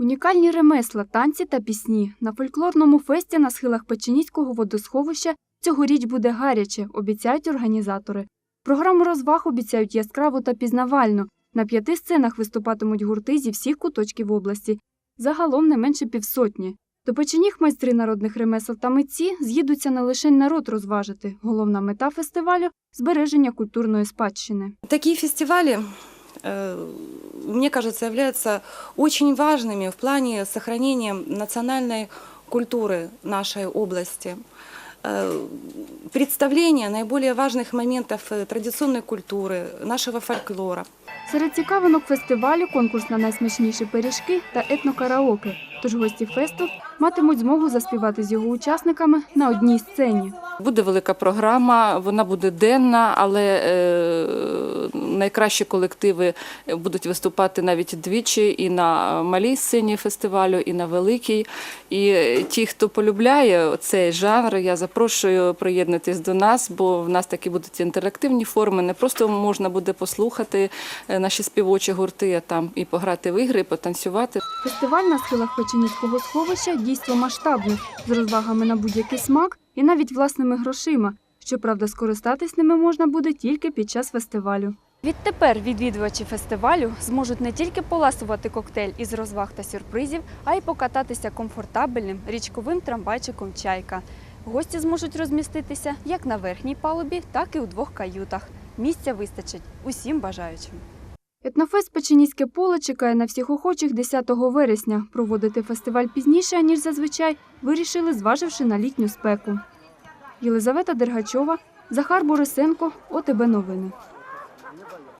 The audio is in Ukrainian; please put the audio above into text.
Унікальні ремесла, танці та пісні. На фольклорному фесті на схилах Печеніського водосховища цьогоріч буде гаряче, обіцяють організатори. Програму розваг обіцяють яскраву та пізнавальну. На п'яти сценах виступатимуть гурти зі всіх куточків області. Загалом не менше півсотні. До печеніг майстри народних ремесел та митці з'їдуться не лише народ розважити. Головна мета фестивалю збереження культурної спадщини. Такие фестивали, э, мне кажется, являются очень важными в плане сохранения национальной культуры нашей области, э, представления наиболее важных моментов э, традиционной культуры, нашего фольклора. Серед цікавинок фестивалю конкурс на найсмачніші пиріжки та етнокараоке. Тож гості фесту матимуть змогу заспівати з його учасниками на одній сцені. Буде велика програма, вона буде денна, але е, найкращі колективи будуть виступати навіть двічі і на малій сцені фестивалю, і на великій. І ті, хто полюбляє цей жанр, я запрошую приєднатись до нас, бо в нас такі будуть інтерактивні форми. Не просто можна буде послухати е, наші співочі гурти, а там і пограти в ігри, і потанцювати. Фестиваль на схилах Печеніського сховища дійство масштабне, з розвагами на будь-який смак і навіть власними грошима. Щоправда, скористатись ними можна буде тільки під час фестивалю. Відтепер відвідувачі фестивалю зможуть не тільки поласувати коктейль із розваг та сюрпризів, а й покататися комфортабельним річковим трамвайчиком Чайка. Гості зможуть розміститися як на верхній палубі, так і у двох каютах. Місця вистачить усім бажаючим. Етнофест Печеніське поле чекає на всіх охочих 10 вересня. Проводити фестиваль пізніше, ніж зазвичай, вирішили, зваживши на літню спеку. Єлизавета Дергачова, Захар Борисенко, ОТБ Новини.